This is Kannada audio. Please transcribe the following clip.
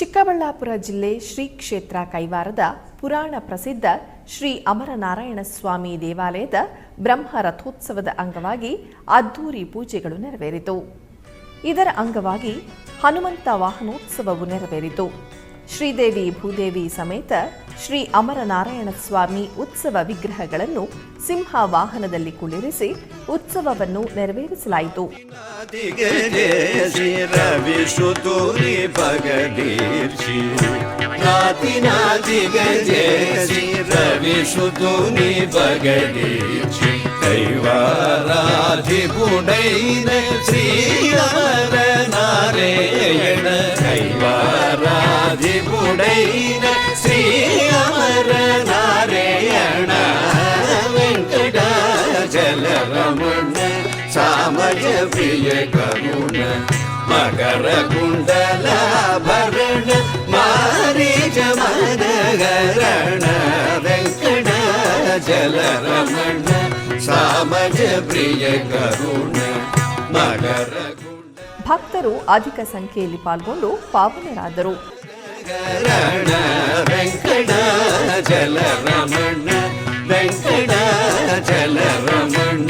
ಚಿಕ್ಕಬಳ್ಳಾಪುರ ಜಿಲ್ಲೆ ಶ್ರೀ ಕ್ಷೇತ್ರ ಕೈವಾರದ ಪುರಾಣ ಪ್ರಸಿದ್ಧ ಶ್ರೀ ಅಮರನಾರಾಯಣ ಸ್ವಾಮಿ ದೇವಾಲಯದ ಬ್ರಹ್ಮ ರಥೋತ್ಸವದ ಅಂಗವಾಗಿ ಅದ್ದೂರಿ ಪೂಜೆಗಳು ನೆರವೇರಿತು. ಇದರ ಅಂಗವಾಗಿ ಹನುಮಂತ ವಾಹನೋತ್ಸವವು ನೆರವೇರಿತು. ಶ್ರೀದೇವಿ ಭೂದೇವಿ ಸಮೇತ ಶ್ರೀ ಅಮರನಾರಾಯಣ ಸ್ವಾಮಿ ಉತ್ಸವ ವಿಗ್ರಹಗಳನ್ನು ಸಿಂಹ ವಾಹನದಲ್ಲಿ ಕುಳ್ಳಿರಿಸಿ ಉತ್ಸವವನ್ನು ನೆರವೇರಿಸಲಾಯಿತು. ದಿಗಜೇಸಿ ಕೈವಾರಾಧಿ ಪುಡೈನ ಶ್ರೀರಾಮ ನಾರಾಯಣ ವೆಂಕಟಾಚಲರಮಣ ಸಾಮಜ ಪ್ರಿಯ ಕರುಣ ಮಕರ ಕುಂಡಲಾಭರಣ ಮಾರೀಚ ಮನಗರಣ ವೆಂಕಟಾಚಲರಮಣ ಸಾಮಜ ಪ್ರಿಯ ಕರುಣ ಮಕರ ಭಕ್ತರು ಅಧಿಕ ಸಂಖ್ಯೆಯಲ್ಲಿ ಪಾಲ್ಗೊಂಡು ಪಾವನರಾದರು வெங்கட ஜலரமண வெங்கட ஜலரமண